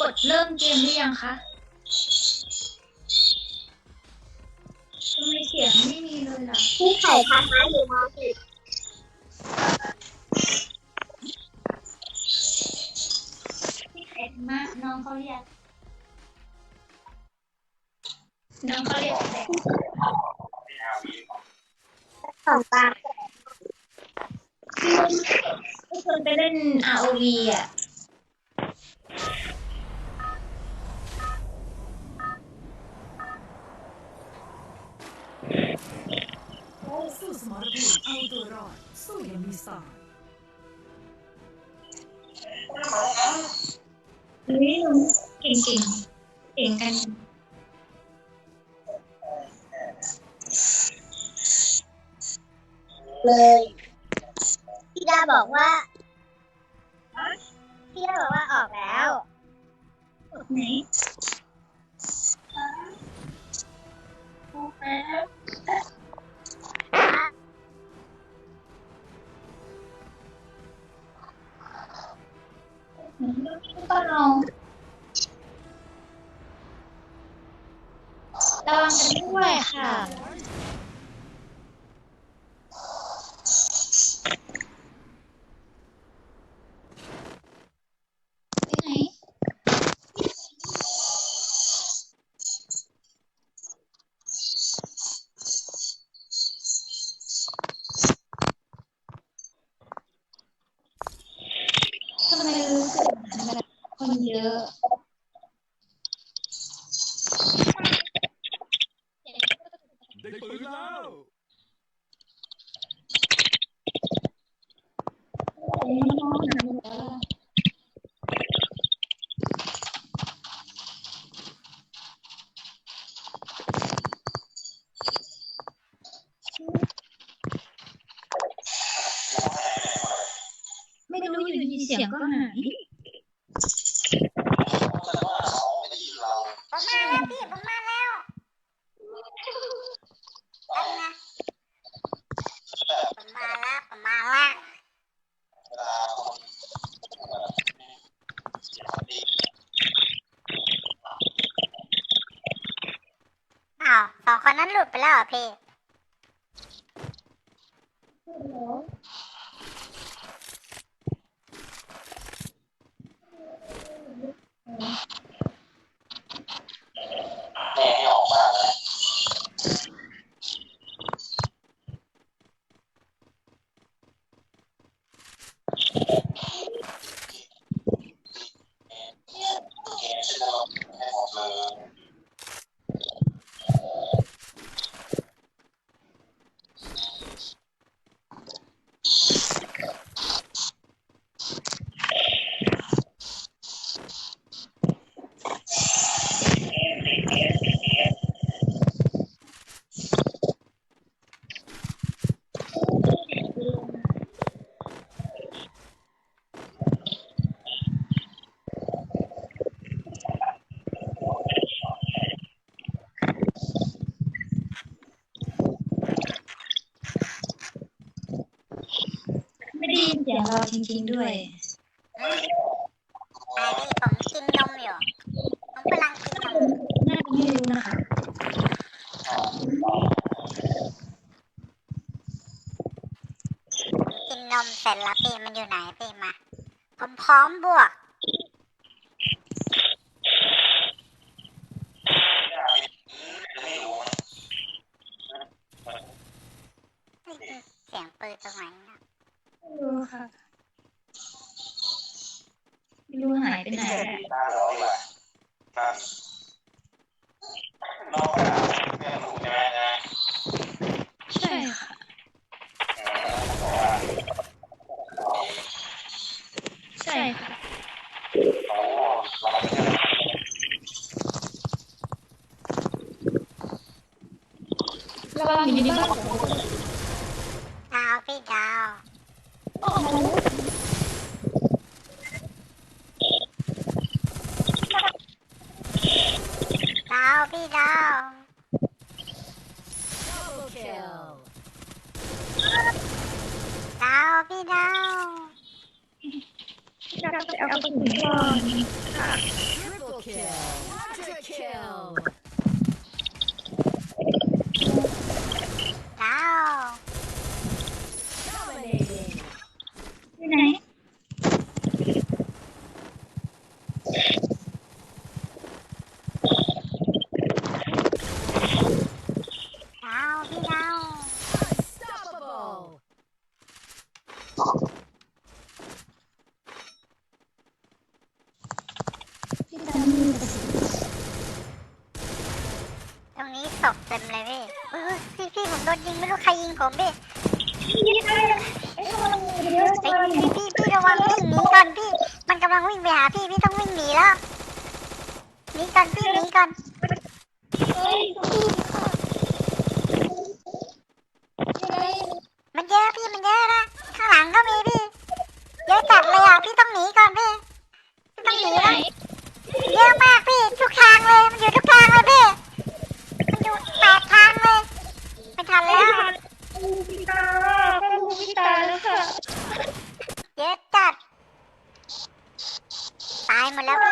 กดเริ่มเกมหรือยังคะทำไมเสียงไม่มีเลยล่ะพี่ไข่ทำมาอยู่มสิบพี่ไข่มาน้องเขาเรียกน้องเขาเรียกอะไรของตาไม่ควรไปเล่น ROV อะ สู้สม รภูมิเอาตัวรอดสู้อยังมีสไตล์เฮ้ยน้องเก่งเก่งๆเก่งกันเลยพี่ดาบอกว่าพี่ดาบอกว่าออกแล้วออกไหนออก็ล องระวังกันด้วยค่ะ ที่ไหน ทำไมรู้สึกเหมือนแบบคน เยอะได้ปืนแล้วไม่รู้อยู่ดีเสียงก็หาย ผมมาแล้วพี่ผมมาแล้วเอานะผมมาแล้วผมมาแล้วอ้าวสองคนนั้นหลุดไปแล้วเหรอพี่ ไม่ได้ ยินเสียงเราจริง ๆ ด้วยไอ้พี่ผมกินนมอยู่ผมกำลังกินนมน่าจะไม่รู้นะคะกินนมเสร็จแล้วพี่มันอยู่ไหนพี่มา ผมพร้อมบวก ได้ยินเสียงปืนตรงไหนนะ ไม่รู้ ค่ะ ไม่รู้หายไปไหนแล้วน่าร้อยว่ะนั่นน้องแม่หนูใช่ไหมนะใช่ค่ะใช่ค่ะโอ้เราไม่ใช่ระวังอยู่ในบ้านดาวพี่ ดาวโอ้โหดาวพี่ดาว Double kill ดาวพี่ดาวจะไปเอากระสุนก่อน Triple kill. Quadra kill. ดาว Dominating. ที่ไหน ดาวพี่ดาว Unstoppable. ที่ ตอนนี้มีประสิทธิภาพตรงนี้ศพเต็มเลยพี่เออพี่พี่ผมโดนยิงไม่รู้ใครยิงผมพี่ได้เวเฮ้ยพี่พี่พี่ระวังพี่หนีก่อนพี่ มันกำลังวิ่งไปหาพี่พี่ต้องวิ่งหนีแล้วหนีก่อนพี่หนีก่อนเ Malabar.